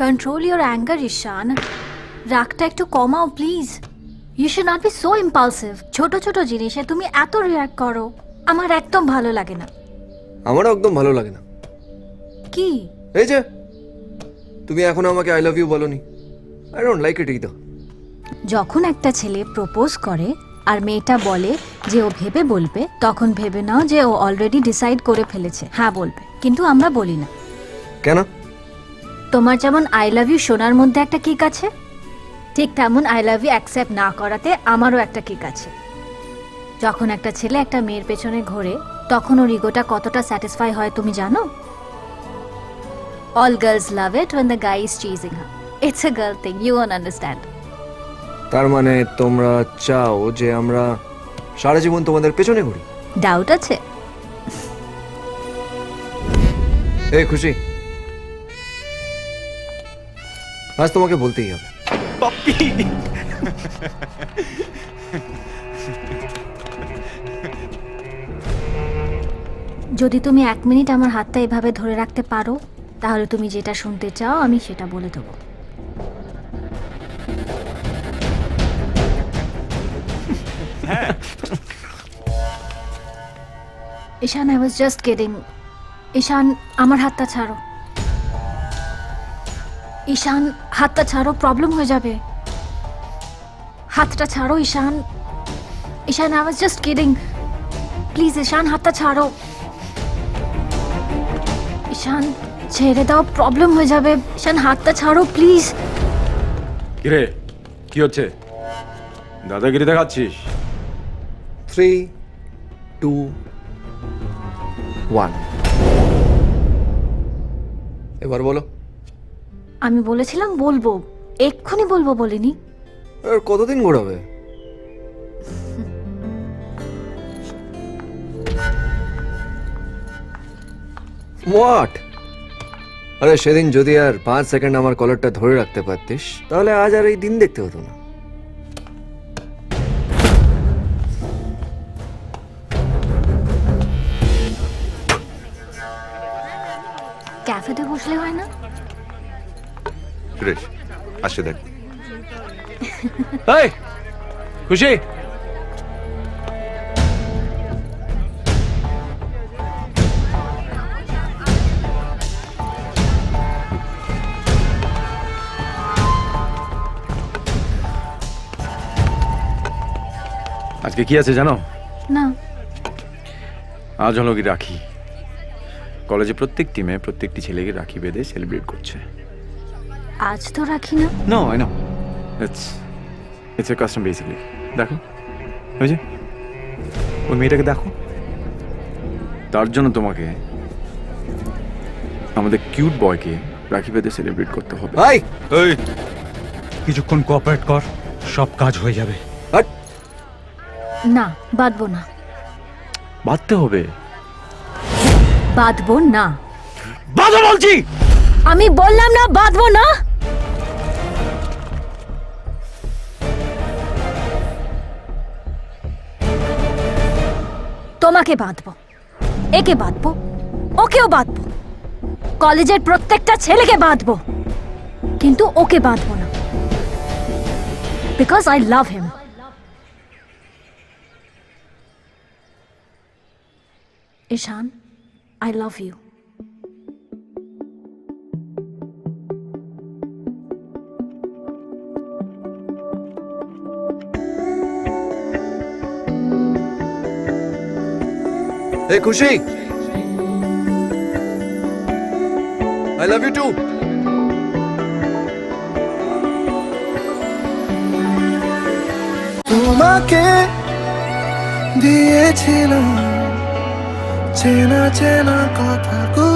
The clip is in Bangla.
কন্ট্রোল ইউর অ্যাঙ্গার ঈশান রাগটা একটু কমাও please you should not be so impulsive ছোট ছোট জিনিসে তুমি এত রিয়াক্ট করো আমার একদম ভালো লাগে না আমারও একদম ভালো লাগে না কি এই যে তুমি এখনও আমাকে আই লাভ ইউ বলনি I don't like it either যখন একটা ছেলে প্রপোজ করে আর মেয়েটা বলে যে ও ভেবে বলবে তখন ভেবে নাও যে ও অলরেডি ডিসাইড করে ফেলেছে হ্যাঁ বলবে কিন্তু আমরা বলি না কেন তোমার যেমন আই লাভ ইউ শোনার মধ্যে একটা কিক আছে ঠিক তেমন আই লাভ ইউ অ্যাকসেপ্ট না করাতে আমারও একটা কিক আছে। যখন একটা ছেলে একটা মেয়ের পেছনে ঘোরে তখন ওর ইগোটা কতটা স্যাটিসফাই হয় তুমি জানো? All girls love it when the guy is cheating her it's a girl thing you won't understand তার মানে তোমরা চাও যে আমরা সারা জীবন তোমাদের পেছনে ঘুরি? ডাউট আছে। এই খুশি? আজ তোমাকে বলতেই হবে। যদি তুমি এক মিনিট আমার হাতটা এভাবে ধরে রাখতে পারো তাহলে তুমি যেটা শুনতে চাও আমি সেটা বলে দেবো। Ishan I was just kidding Ishan আমার হাতটা ছাড়ো। ঈশান হাতটা ছাড়ো প্রবলেম হয়ে যাবে। হাতটা ছাড়ো Ishan. Ishan I was just kidding please Ishan হাতটা ছাড়ো। ঈশান ছেড়ে দাও প্রবলেম হয়ে যাবে। ঈশান হাতটা ছাড়ো প্লিজ কিরে কি হচ্ছে? দাদাগিরি দেখাচ্ছিস? থ্রি টু ওয়ান এবার বলো। আমি বলেছিলাম বলব এক্ষুনি বলব বলিনি। আর কতদিন ঘোরাবে? হোয়াট আরে সেদিন যদি আর পাঁচ সেকেন্ড আমার কলারটা ধরে রাখতে পারতিস তাহলে আজ আর এই দিন দেখতে হতো না। ক্যাফেতে বসলে হয় না? আসছে দেখ। এই খুশি? আজকে কি আছে জানো? না। আজ হলো কি রাখি। কলেজে প্রত্যেক টিমে প্রত্যেকটি ছেলেকে রাখি বেঁধে সেলিব্রেট করছে। আজ তো রাখি না। No I know it's it's a custom basically দেখো ওই যে ওই মেয়েটাকে দেখো। তার জন্য তোমাকে আমাদের কিউট বয়কে রাখি বেঁধে সেলিব্রেট করতে হবে। ভাই! এই! কিছুক্ষণ কোঅপারেট কর সব কাজ হয়ে যাবে। না বাঁধবো না। বাঁধতে হবে? বাঁধবো না। বাঁধো বলছি! আমি বললাম না বাঁধবো না। তোমাকে বাঁধবো। একে বাঁধবো, ওকেও বাঁধবো। কলেজের প্রত্যেকটা ছেলেকে বাঁধবো। কিন্তু ওকে বাঁধবো না। Because I love him Ishan I love you এই খুশি আই লাভ ইউ টু তোমাকে দিয়েছিলাম চেনা চেনা কথাগুলো।